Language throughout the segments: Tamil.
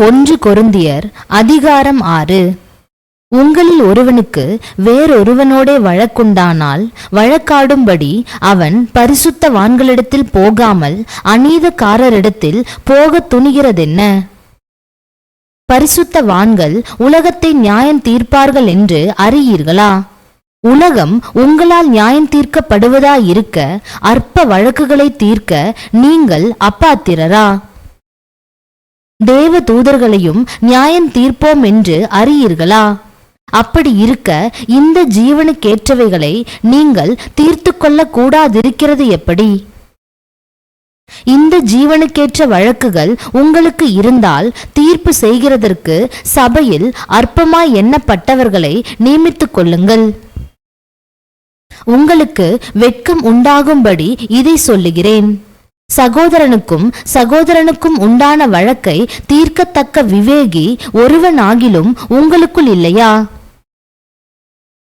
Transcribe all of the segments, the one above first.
ஒன்று கொருந்தியர் அதிகாரம் ஆறு. உங்களில் ஒருவனுக்கு வேறொருவனோடே வழக்குண்டானால் வழக்காடும்படி அவன் பரிசுத்தவான்களிடத்தில் போகாமல் அநீதக்காரரிடத்தில் போகத் துணிகிறதென்ன? பரிசுத்தவான்கள் உலகத்தை நியாயம் தீர்ப்பார்கள் என்று அறியீர்களா? உலகம் உங்களால் நியாயம் தீர்க்கப்படுவதா இருக்க அற்ப வழக்குகளை தீர்க்க நீங்கள் அப்பாத்திரரா? தேவ தூதர்களையும் நியாயம் தீர்ப்போம் என்று அறியீர்களா? அப்படி இருக்க இந்த ஜீவனுக்கேற்றவைகளை நீங்கள் தீர்த்து கொள்ளக்கூடாதிருக்கிறது எப்படி? இந்த ஜீவனுக்கேற்ற வழக்குகள் உங்களுக்கு இருந்தால் தீர்ப்பு செய்கிறதற்கு சபையில் அற்பமாய் எண்ணப்பட்டவர்களை நியமித்துக் கொள்ளுங்கள். உங்களுக்கு வெட்கம் உண்டாகும்படி இதை சொல்லுகிறேன். சகோதரனுக்கும் சகோதரனுக்கும் உண்டான வழக்கை தீர்க்கத்தக்க விவேகி ஒருவனாகிலும் உங்களுக்குள் இல்லையா?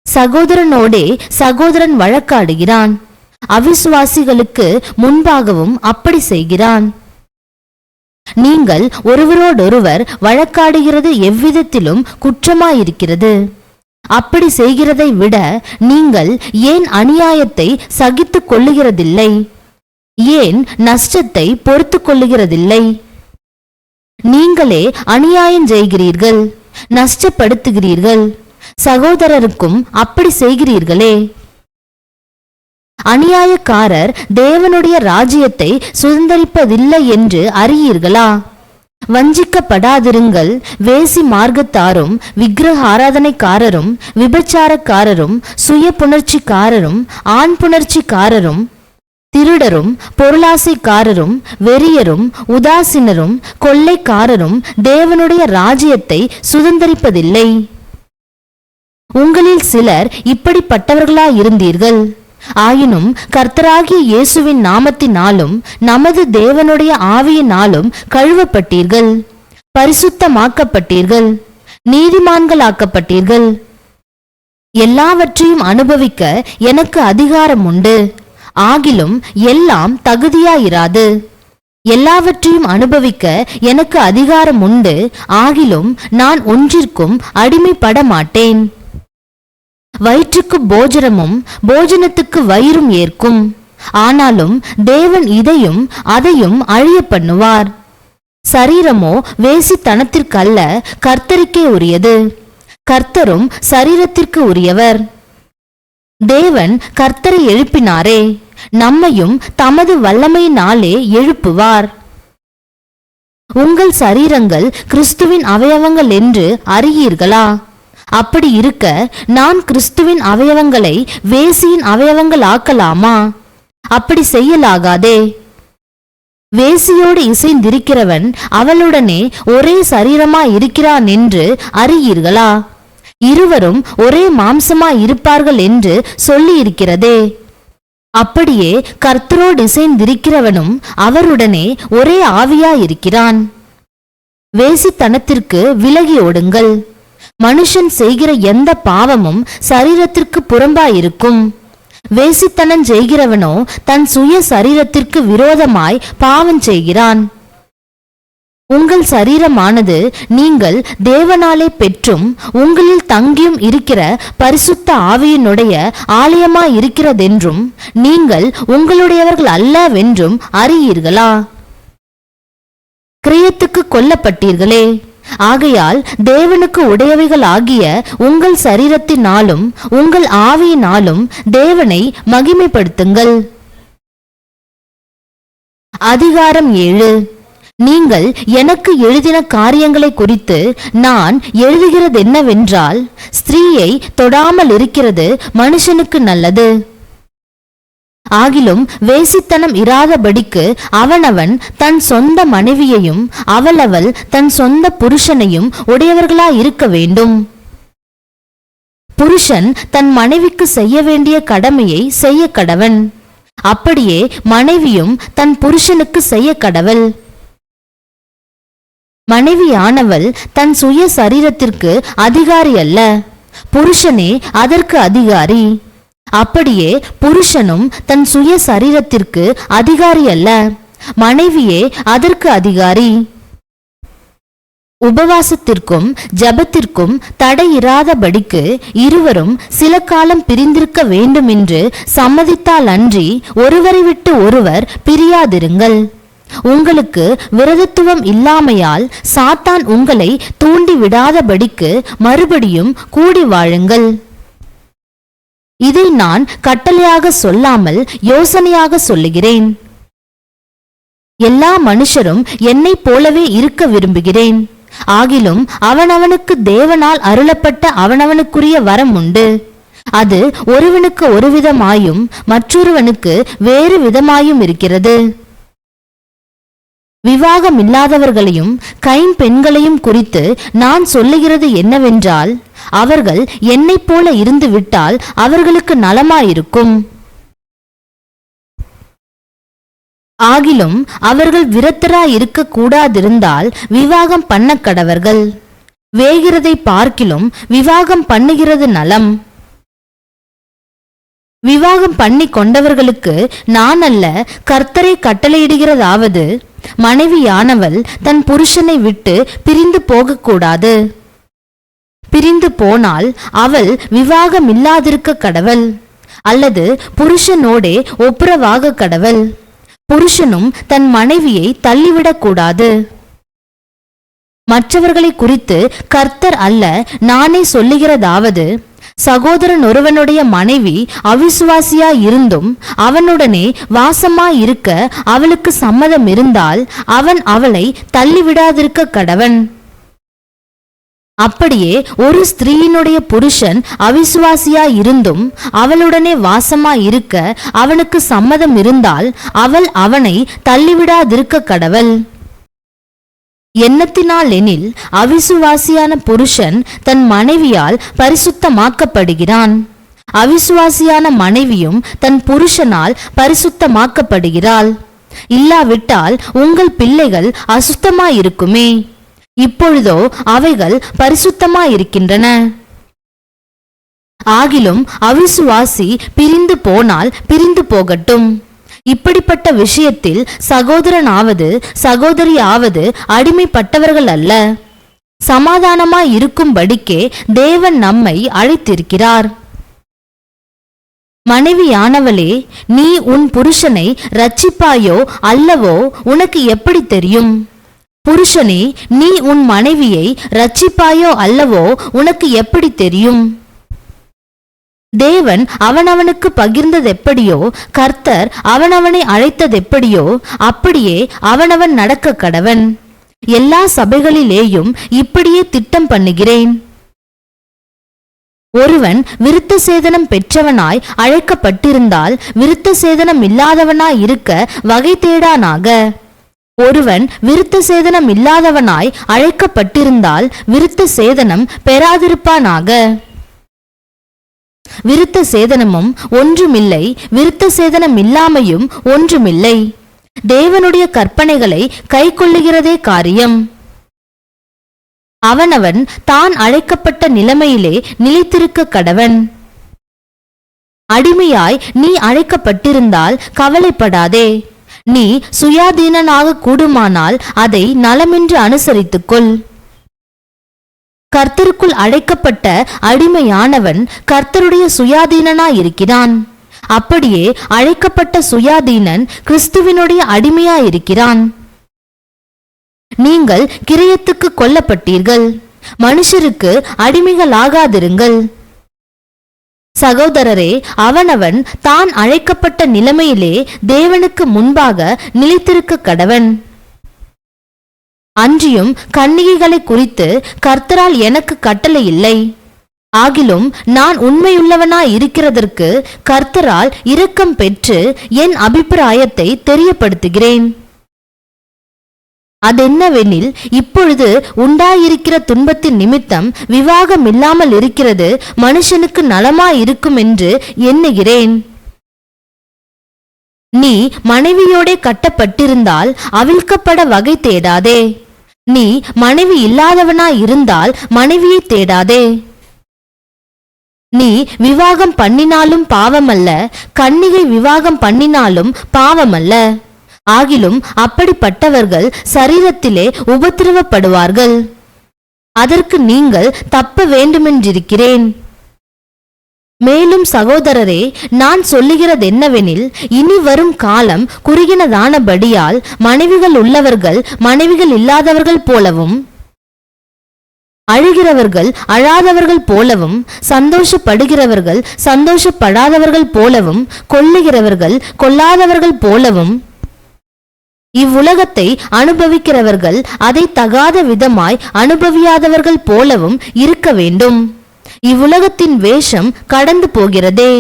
சகோதரனோடே சகோதரன் வழக்காடுகிறான். அவிசுவாசிகளுக்கு முன்பாகவும் அப்படி செய்கிறான். நீங்கள் ஒருவரோடொருவர் வழக்காடுகிறது எவ்விதத்திலும் குற்றமாயிருக்கிறது. அப்படி செய்கிறதை விட நீங்கள் ஏன் அநியாயத்தை சகித்துக் கொள்ளுகிறதில்லை? ஏன் நஷ்டத்தை பொறுத்து கொள்ளுகிறதில்லை? நீங்களே அநியாயம் செய்கிறீர்கள் நஷ்டப்படுத்துகிறீர்கள் சகோதரருக்கும் அப்படி செய்கிறீர்களே. அநியாயக்காரர் தேவனுடைய ராஜ்யத்தை சுதந்தரிப்பதில்லை என்று அறியீர்களா? வஞ்சிக்கப்படாதிருங்கள் வேசி மார்க்கத்தாரும் விக்கிரக ஆராதனைக்காரரும் விபச்சாரக்காரரும் சுய புணர்ச்சிக்காரரும் ஆண் புணர்ச்சிக்காரரும் திருடரும் பொருளாசைக்காரரும் வெறியரும் உதாசீனரும் கொள்ளைக்காரரும் தேவனுடைய ராஜ்யத்தை சுதந்தரிப்பதில்லை. உங்களில் சிலர் இப்படிப்பட்டவர்களாயிருந்தீர்கள். ஆயினும் கர்த்தராகிய இயேசுவின் நாமத்தினாலும் நமது தேவனுடைய ஆவியினாலும் கழுவப்பட்டீர்கள். பரிசுத்தமாக்கப்பட்டீர்கள். நீதிமான்களாக்கப்பட்டீர்கள். எல்லாவற்றையும் அனுபவிக்க எனக்கு அதிகாரம் உண்டு ஆகிலும் எல்லாம் தகுதியாயிராது. எல்லாவற்றையும் அனுபவிக்க எனக்கு அதிகாரம் உண்டு. ஆகிலும் நான் ஒன்றிற்கும் அடிமைப்பட மாட்டேன். வயிற்றுக்கு போஜனமும் போஜனத்துக்கு வயிறும் ஏற்கும். ஆனாலும் தேவன் இதையும் அதையும் அழிய பண்ணுவார். சரீரமோ வேசித்தனத்திற்கல்ல கர்த்தருக்கே உரியது. கர்த்தரும் சரீரத்திற்கு உரியவர். தேவன் கர்த்தரை எழுப்பினாரே. நம்மையும் தமது வல்லமையினாலே எழுப்புவார். உங்கள் சரீரங்கள் கிறிஸ்துவின் அவயவங்கள் என்று அறியீர்களா? அப்படி இருக்க நான் கிறிஸ்துவின் அவயவங்களை வேசியின் அவயவங்கள் ஆக்கலாமா அப்படி செய்யலாகாதே. வேசியோடு இசைந்திருக்கிறவன் அவளுடனே ஒரே சரீரமா இருக்கிறான் என்று அறியீர்களா? இருவரும் ஒரே மாம்சமா இருப்பார்கள் என்று சொல்லியிருக்கிறதே. அப்படியே கர்த்தரோடு இசைந்திருக்கிறவனும் அவருடனே ஒரே ஆவியாயிருக்கிறான். வேசித்தனத்திற்கு விலகி ஓடுங்கள். மனுஷன் செய்கிற எந்த பாவமும் சரீரத்திற்கு புறம்பாயிருக்கும். வேசித்தனம் செய்கிறவனோ தன் சுய சரீரத்திற்கு விரோதமாய் பாவம் செய்கிறான். உங்கள் சரீரமானது நீங்கள் தேவனாலே பெற்றும் உங்களில் தங்கியும் இருக்கிற பரிசுத்த ஆவியினுடைய ஆலயமாய் இருக்கிறதென்றும் நீங்கள் உங்களுடையவர்கள் அல்லவென்றும் அறியீர்களா? கிரியத்துக்கு கொல்லப்பட்டீர்களே. ஆகையால் தேவனுக்கு உடையவைகள் ஆகிய உங்கள் சரீரத்தினாலும் உங்கள் ஆவியினாலும் தேவனை மகிமைப்படுத்துங்கள். அதிகாரம் ஏழு. நீங்கள் எனக்கு எழுதின காரியங்களை குறித்து நான் எழுதுகிறது என்னவென்றால் ஸ்திரீயை தொடாமல் இருக்கிறது மனுஷனுக்கு நல்லது. ஆகிலும் வேசித்தனம் இராதபடிக்கு அவனவன் தன் சொந்த மனைவியையும் அவளவள் தன் சொந்த புருஷனையும் உடையவர்களா இருக்க வேண்டும். புருஷன் தன் மனைவிக்கு செய்ய வேண்டிய கடமையை செய்ய கடவன். அப்படியே மனைவியும் தன் புருஷனுக்கு செய்ய கடவள். மனைவியானவள் தன் சுய சரீரத்திற்கு அதிகாரி அல்ல. புருஷனே அதற்கு அதிகாரி. அப்படியே புருஷனும் தன் சுய சரீரத்திற்கு அதிகாரி அல்ல. மனைவியே அதற்கு அதிகாரி. உபவாசத்திற்கும் ஜபத்திற்கும் தடையிராதபடிக்கு இருவரும் சில காலம் பிரிந்திருக்க வேண்டும் என்று சம்மதித்தால் அன்றி ஒருவரை விட்டு ஒருவர் பிரியாதிருங்கள். உங்களுக்கு விரதத்துவம் இல்லாமையால் சாத்தான் உங்களை தூண்டி விடாதபடிக்கு மறுபடியும் கூடி வாழுங்கள். இதை நான் கட்டளையாக சொல்லாமல் யோசனையாக சொல்லுகிறேன். எல்லா மனுஷரும் என்னைப் போலவே இருக்க விரும்புகிறேன். ஆகிலும் அவனவனுக்கு தேவனால் அருளப்பட்ட அவனவனுக்குரிய வரம் உண்டு. அது ஒருவனுக்கு ஒரு விதமாயும் மற்றொருவனுக்கு வேறு விதமாயும் இருக்கிறது. விவாகமில்லாதவர்களையும் கைம்பெண்களையும் குறித்து நான் சொல்லுகிறது என்னவென்றால் அவர்கள் என்னைப் போல இருந்து விட்டால் அவர்களுக்கு நலமாயிருக்கும். ஆகிலும் அவர்கள் விரத்தராய் இருக்க கூடாதிருந்தால் விவாகம் பண்ண கடவர்கள். வேகிறதை பார்க்கிலும் விவாகம் பண்ணுகிறது நலம். விவாகம் பண்ணி கொண்டவர்களுக்கு நான் அல்ல கர்த்தரை கட்டளையிடுகிறதாவது. மனைவியானவள் தன் புருஷனை விட்டு பிரிந்து போகக்கூடாது. பிரிந்து போனால் அவள் விவாகமில்லாதிருக்க கடவள் அல்லது புருஷனோடே ஒப்புரவாக கடவள். புருஷனும் தன் மனைவியை தள்ளிவிடக்கூடாது. மற்றவர்களை குறித்து கர்த்தர் அல்ல நானே சொல்லுகிறதாவது. சகோதரன் ஒருவனுடைய மனைவி அவிசுவாசியா இருந்தும் அவனுடனே வாசமா இருக்க அவளுக்கு சம்மதம் இருந்தால் அவன் அவளை தள்ளிவிடாதிருக்க கடவன். அப்படியே ஒரு ஸ்திரீயினுடைய புருஷன் அவிசுவாசியா இருந்தும் அவளுடனே வாசமா இருக்க அவனுக்கு சம்மதம் இருந்தால் அவள் அவனை தள்ளிவிடாதிருக்க கடவள். எண்ணத்தினால் எனில் அவிசுவாசியான புருஷன் தன் மனைவியால் பரிசுத்தமாக்கப்படுகிறான். அவிசுவாசியான மனைவியும் தன் புருஷனால் பரிசுத்தமாக்கப்படுகிறாள். இல்லாவிட்டால் உங்கள் பிள்ளைகள் அசுத்தமாயிருக்குமே. இப்பொழுதோ அவைகள் பரிசுத்தமாயிருக்கின்றன. ஆகிலும் அவிசுவாசி பிரிந்து போனால் பிரிந்து போகட்டும். இப்படிப்பட்ட விஷயத்தில் சகோதரனாவது சகோதரியாவது அடிமைப்பட்டவர்கள் அல்ல சமாதானமாய் இருக்கும்படிக்கே தேவன் நம்மை அழைத்திருக்கிறார். மனைவியானவளே நீ உன் புருஷனை ரட்சிப்பாயோ அல்லவோ உனக்கு எப்படி தெரியும்? புருஷனே நீ உன் மனைவியை ரட்சிப்பாயோ அல்லவோ உனக்கு எப்படி தெரியும்? தேவன் அவனவனுக்கு பகிர்ந்ததெப்படியோ கர்த்தர் அவனவனை அழைத்ததெப்படியோ அப்படியே அவனவன் நடக்க கடவன் எல்லா சபைகளிலேயும் இப்படியே திட்டம் பண்ணுகிறேன். ஒருவன் விருத்த சேதனம் பெற்றவனாய் அழைக்கப்பட்டிருந்தால் விருத்த சேதனம் இல்லாதவனாய் இருக்க வகை தேடானாக. ஒருவன் விருத்த சேதனம் இல்லாதவனாய் அழைக்கப்பட்டிருந்தால் விருத்த சேதனம் பெறாதிருப்பானாக. விருத்த சேதனமும் ஒன்றுமில்லை விருத்த சேதனம் இல்லாமையும் ஒன்றுமில்லை. தேவனுடைய கற்பனைகளை கை கொள்ளுகிறதே காரியம். அவனவன் தான் அழைக்கப்பட்ட நிலைமையிலே நிலைத்திருக்க கடவன். அடிமையாய் நீ அழைக்கப்பட்டிருந்தால் கவலைப்படாதே. நீ சுயாதீனனாக கூடுமானால் அதை நலமென்று அனுசரித்துக்கொள். கர்த்தருக்குள் அழைக்கப்பட்ட அடிமையானவன் கர்த்தருடைய சுயாதீனனாயிருக்கிறான். அப்படியே அழைக்கப்பட்ட சுயாதீனன் கிறிஸ்துவினுடைய அடிமையாயிருக்கிறான். நீங்கள் கிரியத்துக்கு கொல்லப்பட்டீர்கள். மனுஷருக்கு அடிமைகளாகாதிருங்கள். சகோதரரே அவனவன் தான் அழைக்கப்பட்ட நிலைமையிலே தேவனுக்கு முன்பாக நிலைத்திருக்க கடவன். அன்றியும் கன்னிகைகளை குறித்து கர்த்தரால் எனக்கு கட்டளை இல்லை. ஆகிலும் நான் உண்மையுள்ளவனாய் இருக்கிறதற்கு கர்த்தரால் இரக்கம் பெற்று என் அபிப்பிராயத்தை தெரியப்படுத்துகிறேன். அதென்னவெனில் இப்பொழுது உண்டாயிருக்கிற துன்பத்தின் நிமித்தம் விவாகம் இல்லாமல் இருக்கிறது மனுஷனுக்கு நலமாயிருக்கும் என்று எண்ணுகிறேன். நீ மனைவியோடே கட்டப்பட்டிருந்தால் அவிழ்க்கப்பட வகை தேடாதே. நீ மனைவி இல்லாதவனாய் இருந்தால் மனைவியை தேடாதே. நீ விவாகம் பண்ணினாலும் பாவமல்ல கன்னிகை விவாகம் பண்ணினாலும் பாவமல்ல. ஆகிலும் அப்படிப்பட்டவர்கள் சரீரத்திலே உபத்திரவப்படுவார்கள். அதற்கு நீங்கள் தப்ப வேண்டுமென்றிருக்கிறேன். மேலும் சகோதரரே நான் சொல்லுகிறது என்னவெனில் இனி வரும் காலம் குறுகினதானபடியால் மனைவிகள் உள்ளவர்கள் மனைவிகள் இல்லாதவர்கள் போலவும் அழுகிறவர்கள் அழாதவர்கள் போலவும் சந்தோஷப்படுகிறவர்கள் சந்தோஷப்படாதவர்கள் போலவும் கொல்லுகிறவர்கள் கொல்லாதவர்கள் போலவும் இவ்வுலகத்தை அனுபவிக்கிறவர்கள் அதை தகாத விதமாய் அனுபவியாதவர்கள் போலவும் இருக்க வேண்டும். இவ்வுலகத்தின் வேஷம் கடந்து போகிறதே.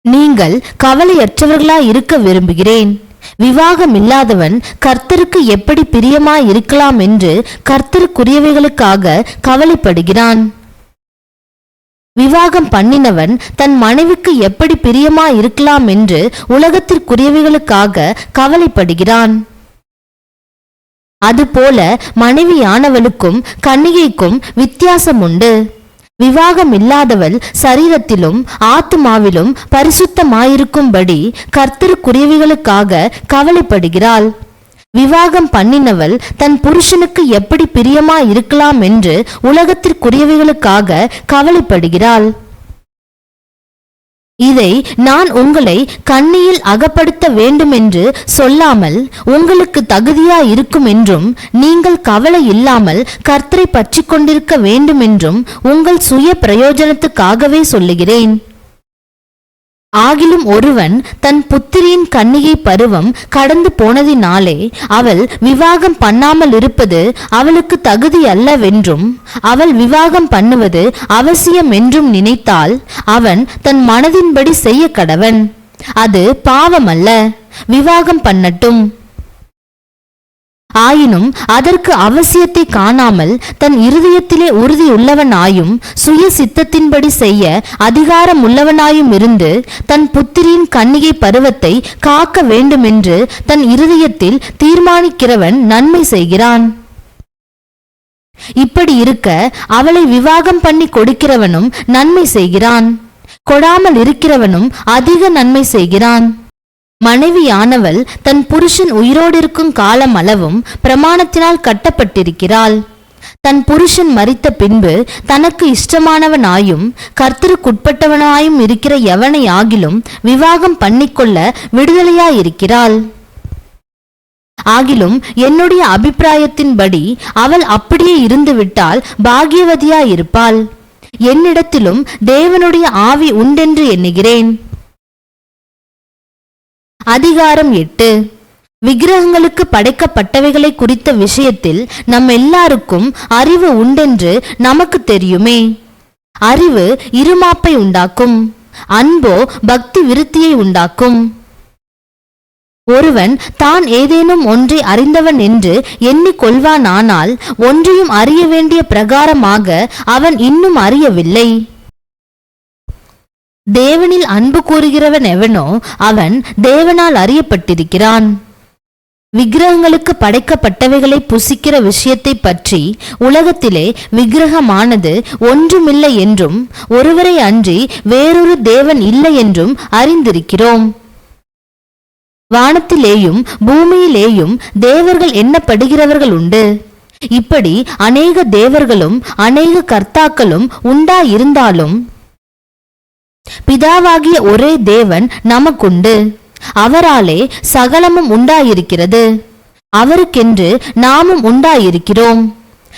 நீங்கள் கவலையற்றவர்களாய் இருக்க விரும்புகிறேன். விவாகம் இல்லாதவன் கர்த்தருக்கு எப்படி பிரியமாய் இருக்கலாம் என்று கர்த்தருக்குரியவைகளுக்காக கவலைப்படுகிறான். விவாகம் பண்ணினவன் தன் மனைவிக்கு எப்படி பிரியமாய் இருக்கலாம் என்று உலகத்திற்குரியவைகளுக்காக கவலைப்படுகிறான். அதுபோல மனைவியானவளுக்கும் கன்னிகைக்கும் வித்தியாசம் உண்டு விவாகம் இல்லாதவள் சரீரத்திலும் ஆத்துமாவிலும் பரிசுத்தமாயிருக்கும்படி கர்த்தருக்குரியவைகளுக்காக கவலைப்படுகிறாள். விவாகம் பண்ணினவள் தன் புருஷனுக்கு எப்படி பிரியமா இருக்கலாம் என்று உலகத்திற்குரியவைகளுக்காக கவலைப்படுகிறாள். இதை நான் உங்களை கண்ணியில் அகப்படுத்த வேண்டுமென்று சொல்லாமல் உங்களுக்கு தகுதியா இருக்கும் என்றும் நீங்கள் கவலை இல்லாமல் கர்த்தரை பற்றி கொண்டிருக்க வேண்டுமென்றும் உங்கள் சுய பிரயோஜனத்துக்காகவே சொல்லுகிறேன். ஆகிலும் ஒருவன் தன் புத்திரியின் கன்னிகை பருவம் கடந்து போனதினாலே அவள் விவாகம் பண்ணாமல் இருப்பது அவளுக்கு தகுதி அல்லவென்றும் அவள் விவாகம் பண்ணுவது அவசியம் என்றும் நினைத்தால் அவன் தன் மனதின்படி செய்ய கடவன். அது பாவமல்ல விவாகம் பண்ணட்டும். ஆயினும் அதற்கு அவசியத்தை காணாமல் தன் இருதயத்திலே உறுதியுள்ளவனாயும் சுய சித்தத்தின்படி செய்ய அதிகாரம் உள்ளவனாயும் இருந்து தன் புத்திரியின் கன்னிகை பருவத்தை காக்க வேண்டுமென்று தன் இருதயத்தில் தீர்மானிக்கிறவன் நன்மை செய்கிறான். இப்படி இருக்க அவளை விவாகம் பண்ணி கொடுக்கிறவனும் நன்மை செய்கிறான். கொடாமல் இருக்கிறவனும் அதிக நன்மை செய்கிறான். மனைவியானவள் தன் புருஷன் உயிரோடிருக்கும் காலம் அளவும் பிரமாணத்தினால் கட்டப்பட்டிருக்கிறாள். தன் புருஷன் மறித்த பின்பு தனக்கு இஷ்டமானவனாயும் கர்த்தருக்குட்பட்டவனாயும் இருக்கிற எவனை ஆகிலும் விவாகம் பண்ணிக்கொள்ள விடுதலையாயிருக்கிறாள். ஆகிலும் என்னுடைய அபிப்பிராயத்தின்படி அவள் அப்படியே இருந்துவிட்டால் பாகியவதியாயிருப்பாள் என்னிடத்திலும் தேவனுடைய ஆவி உண்டென்று எண்ணுகிறேன். அதிகாரம் எட்டு. விக்கிரகங்களுக்கு படைக்கப்பட்டவைகளை குறித்த விஷயத்தில் நம் எல்லாருக்கும் அறிவு உண்டென்று நமக்கு தெரியுமே. அறிவு இருமாப்பை உண்டாக்கும். அன்போ பக்தி விருத்தியை உண்டாக்கும். ஒருவன் தான் ஏதேனும் ஒன்றை அறிந்தவன் என்று எண்ணிக்கொள்வானானால் ஒன்றையும் அறிய வேண்டிய பிரகாரமாக அவன் இன்னும் அறியவில்லை. தேவனில் அன்பு கூறுகிறவன் எவனோ அவன் தேவனால் அறியப்பட்டிருக்கிறான். விக்கிரகங்களுக்கு படைக்கப்பட்டவைகளை புசிக்கிற விஷயத்தை பற்றி உலகத்திலே விக்கிரகமானது ஒன்றுமில்லை என்றும் ஒருவரை அன்றி வேறொரு தேவன் இல்லை என்றும் அறிந்திருக்கிறோம். வானத்திலேயும் பூமியிலேயும் தேவர்கள் எண்ணப்படுகிறவர்கள் உண்டு. இப்படி அநேக தேவர்களும் அநேக கர்த்தாக்களும் உண்டாயிருந்தாலும் பிதாவாகிய ஒரே தேவன் நமக்குண்டு. அவராலே சகலமும் உண்டாயிருக்கிறது. அவருக்கென்று நாமும் உண்டாயிருக்கிறோம்.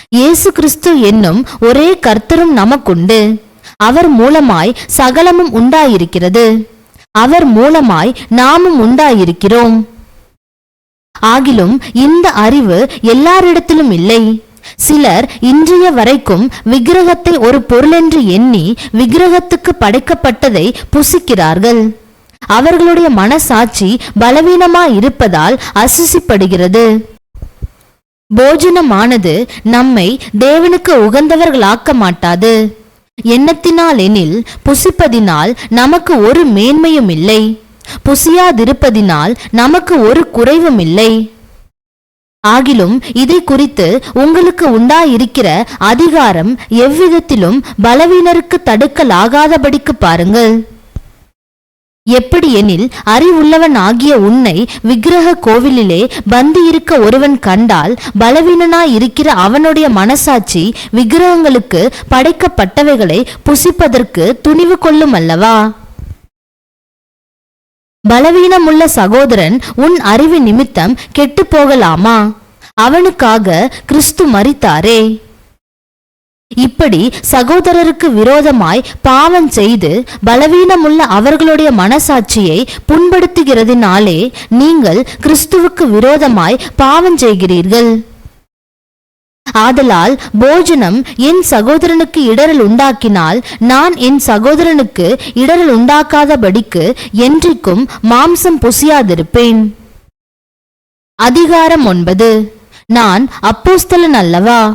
இயேசு கிறிஸ்து என்னும் ஒரே கர்த்தரும் நமக்குண்டு. அவர் மூலமாய் சகலமும் உண்டாயிருக்கிறது. அவர் மூலமாய் நாமும் உண்டாயிருக்கிறோம். ஆகிலும் இந்த அறிவு எல்லாரிடத்திலும் இல்லை. சிலர் இன்றைய வரைக்கும் விக்கிரகத்தை ஒரு பொருளென்று எண்ணி விக்கிரகத்துக்கு படைக்கப்பட்டதை புசிக்கிறார்கள். அவர்களுடைய மனசாட்சி பலவீனமா இருப்பதால் அசுசிப்படுகிறது. போஜனமானது நம்மை தேவனுக்கு உகந்தவர்களாக்க மாட்டாது. எண்ணத்தினால் எனில் புசிப்பதினால் நமக்கு ஒரு மேன்மையும் இல்லை. புசியாதிருப்பதினால் நமக்கு ஒரு குறைவும் இல்லை. ஆகிலும் இதை குறித்து உங்களுக்கு உண்டாயிருக்கிற அதிகாரம் எவ்விதத்திலும் பலவீனருக்கு தடுக்கலாகாதபடிக்கு பாருங்கள். எப்படியெனில் அறிவுள்ளவன் ஆகிய உன்னை விக்கிரக கோவிலிலே பந்தியிருக்க ஒருவன் கண்டால் பலவீனனாயிருக்கிற அவனுடைய மனசாட்சி விக்கிரகங்களுக்கு படைக்கப்பட்டவைகளை புசிப்பதற்கு துணிவு கொள்ளும் அல்லவா? பலவீனமுள்ள சகோதரன் உன் அறிவு நிமித்தம் கெட்டுப் போகலாமா அவனுக்காக கிறிஸ்து மறித்தாரே இப்படி சகோதரருக்கு விரோதமாய் பாவம் செய்து பலவீனமுள்ள அவர்களுடைய மனசாட்சியை புண்படுத்துகிறதினாலே நீங்கள் கிறிஸ்துவுக்கு விரோதமாய் பாவம் செய்கிறீர்கள். ஆதலால் போஜனம் என் சகோதரனுக்கு இடரல் உண்டாக்கினால் நான் என் சகோதரனுக்கு இடரல் உண்டாக்காதபடிக்கு என்றைக்கும் மாம்சம் புசியாதிருப்பேன். அதிகாரம் ஒன்பது. நான் அப்போஸ்தலன் அல்லவா?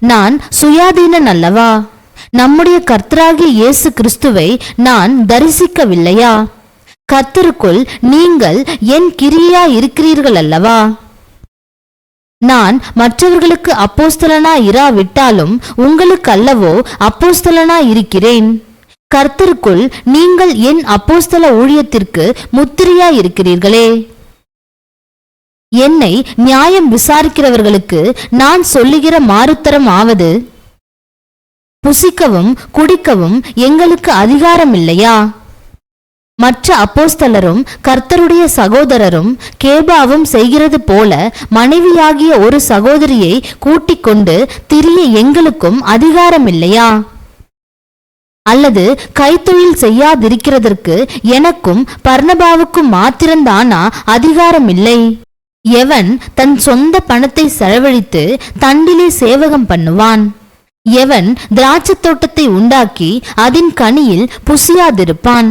நான் சுயாதீனன் அல்லவா? நம்முடைய கர்த்தராகிய இயேசு கிறிஸ்துவை நான் தரிசிக்கவில்லையா? கர்த்தருக்குள் நீங்கள் என் கிரியா இருக்கிறீர்கள் அல்லவா நான் மற்றவர்களுக்கு அப்போஸ்தலனா இராவிட்டாலும் உங்களுக்கு அல்லவோ அப்போஸ்தலனா இருக்கிறேன். கர்த்தருக்குள் நீங்கள் என் அப்போஸ்தல ஊழியத்திற்கு முத்திரையா இருக்கிறீர்களே. என்னை நியாயம் விசாரிக்கிறவர்களுக்கு நான் சொல்லுகிற மாறுத்தரம் ஆவது. புசிக்கவும் குடிக்கவும் எங்களுக்கு அதிகாரம் இல்லையா மற்ற அப்போஸ்தலரும் கர்த்தருடைய சகோதரரும் கேபாவும் செய்கிறது போல மனைவியாகிய ஒரு சகோதரியை கூட்டிக் கொண்டு திரிய எங்களுக்கும் அதிகாரம் இல்லையா அல்லது கைத்தொழில் செய்யாதிருக்கிறதற்கு எனக்கும் பர்ணபாவுக்கும் மாத்திரந்தானா அதிகாரம் இல்லை எவன் தன் சொந்த பணத்தை செலவழித்து தண்டிலே சேவகம் பண்ணுவான்? எவன் திராட்சைத் தோட்டத்தை உண்டாக்கி அதன் கனியில் புசியாதிருப்பான்?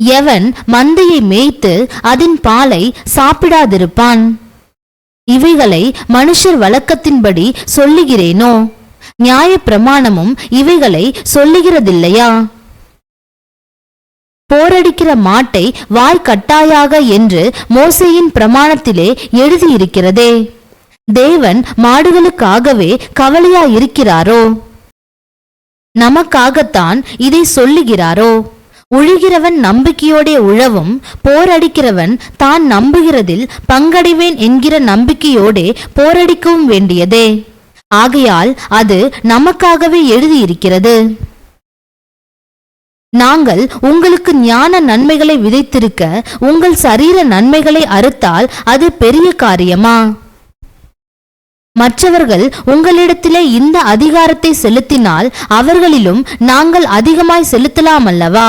எவன் மந்தையை மேய்த்து அதன் பாலை சாப்பிடாதிருப்பான்? இவைகளை மனுஷர் வழக்கத்தின்படி சொல்லுகிறேனோ? நியாய பிரமாணமும் இவைகளை சொல்லுகிறதில்லையா? போரடிக்கிற மாட்டை வாய் கட்டாயாக என்று மோசையின் பிரமாணத்திலே எழுதியிருக்கிறதே. தேவன் மாடுகளுக்காகவே கவலையா இருக்கிறாரோ நமக்காகத்தான் இதை சொல்லுகிறாரோ? உழுகிறவன் நம்பிக்கையோடே உழவும் போரடிக்கிறவன் தான் நம்புகிறதில் பங்கடைவேன் என்கிற நம்பிக்கையோடே போரடிக்கவும் வேண்டியதே. ஆகையால் அது நமக்காகவே எழுதியிருக்கிறது. நாங்கள் உங்களுக்கு ஞான நன்மைகளை விதைத்திருக்க உங்கள் சரீர நன்மைகளை அறுத்தால் அது பெரிய காரியமா? மற்றவர்கள் உங்களிடத்திலே இந்த அதிகாரத்தை செலுத்தினால் அவர்களிலும் நாங்கள் அதிகமாய் செலுத்தலாம் அல்லவா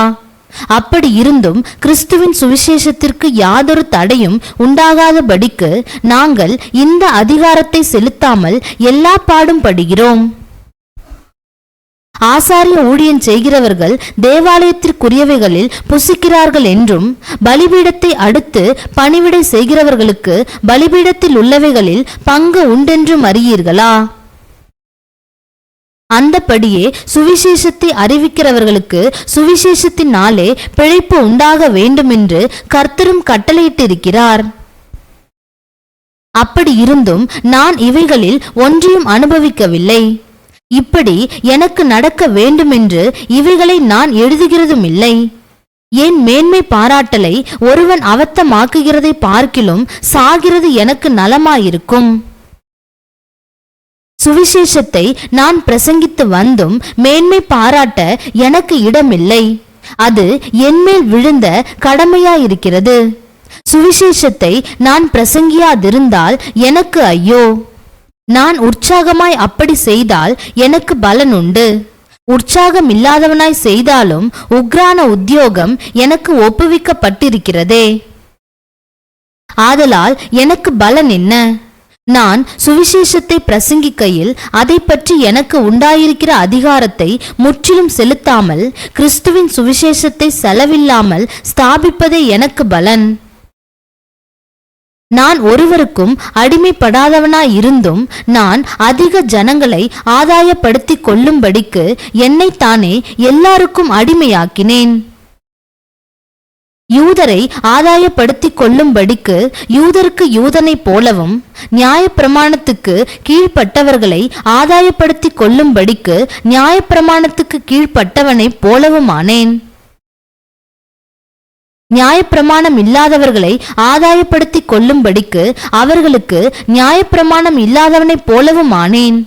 அப்படி இருந்தும் கிறிஸ்துவின் சுவிசேஷத்திற்கு யாதொரு தடையும் உண்டாகாதபடிக்கு நாங்கள் இந்த அதிகாரத்தை செலுத்தாமல் எல்லா பாடும் படுகிறோம். ஆசாரிய ஊழியன் செய்கிறவர்கள் தேவாலயத்திற்குரியவைகளில் புசிக்கிறார்கள் என்றும் பலிபீடத்தை அடுத்து பணிவிடை செய்கிறவர்களுக்கு பலிபீடத்தில் உள்ளவைகளில் பங்கு உண்டென்றும் அறியீர்களா? அந்தபடியே சுவிசேஷத்தை அறிவிக்கிறவர்களுக்கு சுவிசேஷத்தினாலே பிழைப்பு உண்டாக வேண்டுமென்று கர்த்தரும் கட்டளையிட்டிருக்கிறார். அப்படி இருந்தும் நான் இவைகளில் ஒன்றையும் அனுபவிக்கவில்லை. இப்படி எனக்கு நடக்க வேண்டுமென்று இவைகளை நான் எழுதுகிறதும் இல்லை என் மேன்மை பாராட்டலை ஒருவன் அவத்தமாக்குகிறதை பார்க்கிலும் சாகிறது எனக்கு நலமாயிருக்கும். சுவிசேஷத்தை நான் பிரசங்கித்து வந்தும் மேன்மை பாராட்ட எனக்கு இடமில்லை. அது என்மேல் விழுந்த கடமையாயிருக்கிறது. சுவிசேஷத்தை நான் பிரசங்கியாதிருந்தால் எனக்கு ஐயோ. நான் உற்சாகமாய் அப்படி செய்தால் எனக்கு பலன் உண்டு உற்சாகம் இல்லாதவனாய் செய்தாலும் உக்ரான உத்தியோகம் எனக்கு ஒப்புவிக்கப்பட்டிருக்கிறதே. ஆதலால் எனக்கு பலன் என்ன? நான் சுவிசேஷத்தை பிரசங்கிக்கையில் அதை பற்றி எனக்கு உண்டாயிருக்கிற அதிகாரத்தை முற்றிலும் செலுத்தாமல் கிறிஸ்துவின் சுவிசேஷத்தை செலவில்லாமல் ஸ்தாபிப்பதே எனக்கு பலன். நான் ஒருவருக்கும் அடிமைப்படாதவனாய் இருந்தும் நான் அதிக ஜனங்களை ஆதாயப்படுத்திக் கொள்ளும்படிக்கு என்னைத்தானே எல்லாருக்கும் அடிமையாக்கினேன். யூதரை ஆதாயப்படுத்திக் கொள்ளும்படிக்கு யூதருக்கு யூதனைப் போலவும் நியாயப்பிரமாணத்துக்கு கீழ்ப்பட்டவர்களை ஆதாயப்படுத்திக் கொள்ளும்படிக்கு நியாயப்பிரமாணத்துக்கு கீழ்ப்பட்டவனைப் போலவுமானேன் நியாயப்பிரமாணம் இல்லாதவர்களை ஆதாயப்படுத்திக் கொள்ளும்படிக்கு அவர்களுக்கு நியாயப்பிரமாணம் இல்லாதவனைப் போலவும் ஆனேன்.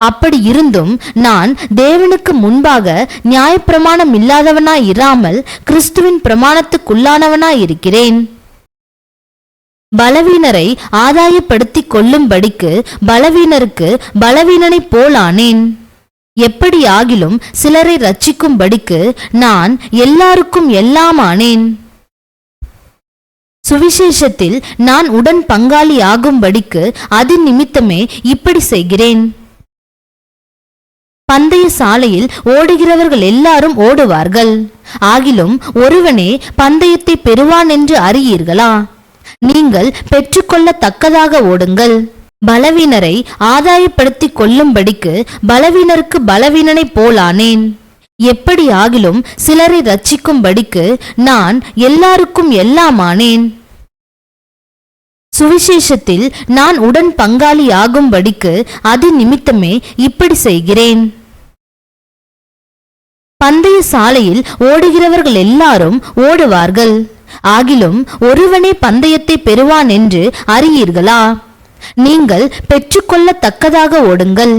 அப்படி இருந்தும் நான் தேவனுக்கு முன்பாக நியாயப்பிரமாணம் இல்லாதவனாய் இராமல் கிறிஸ்துவின் பிரமாணத்துக்குள்ளானவனாய் இருக்கிறேன் பலவீனரை ஆதாயப்படுத்தி கொள்ளும்படிக்கு பலவீனருக்கு பலவீனனைப் போலானேன். எப்படி ஆகிலும் சிலரை ரட்சிக்கும்படிக்கு நான் எல்லாருக்கும் எல்லாம் ஆனேன் சுவிசேஷத்தில் நான் உடன் பங்காளி ஆகும்படிக்கு அதன் நிமித்தமே இப்படி செய்கிறேன். பந்தய சாலையில் ஓடுகிறவர்கள் எல்லாரும் ஓடுவார்கள். ஆகிலும் ஒருவனே பந்தயத்தை பெறுவான் என்று அறியீர்களா? நீங்கள் பெற்றுக்கொள்ளத்தக்கதாக ஓடுங்கள். பலவீனரை ஆதாயப்படுத்திக் கொள்ளும்படிக்கு பலவீனருக்கு பலவீனனைப் போலானேன். எப்படி ஆகிலும் சிலரை ரட்சிக்கும்படிக்கு நான் எல்லாருக்கும் எல்லாமானேன். சுவிசேஷத்தில் நான் உடன் பங்காளி ஆகும்படிக்கு அது நிமித்தமே இப்படி செய்கிறேன். பந்தய சாலையில் ஓடுகிறவர்கள் எல்லாரும் ஓடுவார்கள். ஆகிலும் ஒருவனே பந்தயத்தை பெறுவான் என்று அறியீர்களா? நீங்கள் பெற்றுக்கொள்ளத்தக்கதாக ஓடுங்கள்.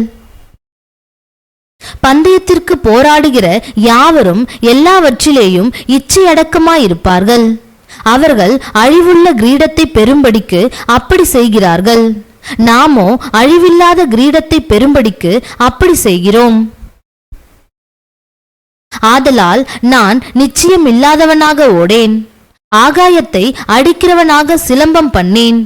பந்தயத்திற்கு போராடுகிற யாவரும் எல்லாவற்றிலேயும் இச்சையடக்கமாயிருப்பார்கள். அவர்கள் அழிவுள்ள கிரீடத்தை பெறும்படிக்கு அப்படி செய்கிறார்கள். நாமோ அழிவில்லாத கிரீடத்தை பெறும்படிக்கு அப்படி செய்கிறோம். ஆதலால் நான் நிச்சயம் இல்லாதவனாக ஓடேன். ஆகாயத்தை அடிக்கிறவனாக சிலம்பம் பண்ணேன்.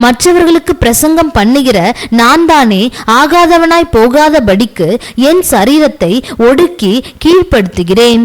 மற்றவர்களுக்கு பிரசங்கம் பண்ணுகிற நான் தானே ஆகாதவனாய் போகாதபடிக்கு என் சரீரத்தை ஒடுக்கி கீழ்ப்படுத்துகிறேன்.